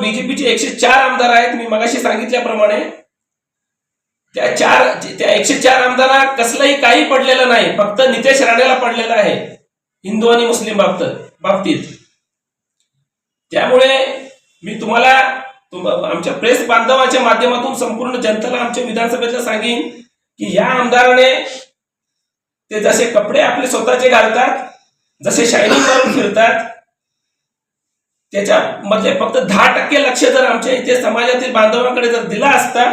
बीजेपीचे एकशे चार आमदार आहेत. मी मगाशी सांगितल्याप्रमाणे त्या चार त्या एकशे चार आमदारांना कसलंही काही पडलेलं नाही. फक्त नितेश राणेला पडलेलं आहे. हिंदू आणि मुस्लिम बाबतीत बाबतीत. त्यामुळे मी तुम्हाला आमच्या प्रेस बांधवाच्या माध्यमातून संपूर्ण जनतेला आमच्या विधानसभेतलं सांगेन की या आमदाराने ते जसे कपडे आपले स्वतःचे घालतात जसे शायनिंग करून फिरतात त्याच्यामधले फक्त दहा टक्के लक्ष जर आमच्या इथे समाजातील बांधवांकडे जर दिला असता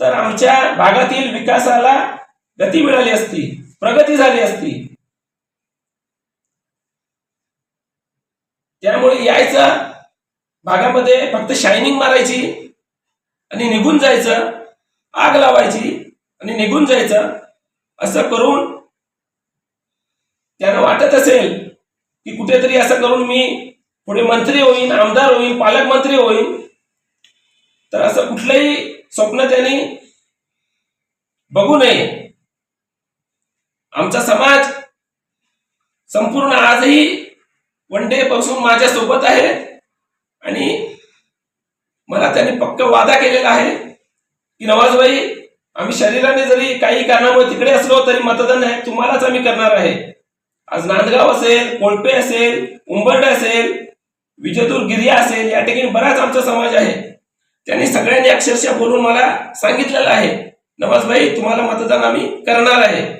तर आमच्या भागातील विकासाला गती मिळाली असती प्रगती झाली असती. त्यामुळे यायचं भागामध्ये फक्त शायनिंग मारायची आणि निघून जायचं आग लावायची आणि निघून जायचं असं करून त्यांना वाटत असेल की कुठेतरी असं करून मी पुढे मंत्री होईन आमदार होईन पालकमंत्री होईन. तर असं कुठलंही स्वप्न त्यांनी बघू नये. आमचा समाज संपूर्ण आजही वन डे पासून माझ्या सोबत आहे आणि मला त्यांनी पक्क वादा केलेला आहे की नवाजबाई आम्ही शरीराने जरी काही कारणामुळे तिकडे असलो तरी मतदान आहे तुम्हालाच आम्ही करणार आहे. आज नांदगाव असेल कोळपे असेल उंबरडे असेल विजयदूर गिरिया असेल या ठिकाणी बराच आमचा समाज आहे. त्यांनी सगळ्यांनी अक्षरशः बोलून मला सांगितलेलं आहे. नवाजभाई तुम्हाला मतदान आम्ही करणार आहे.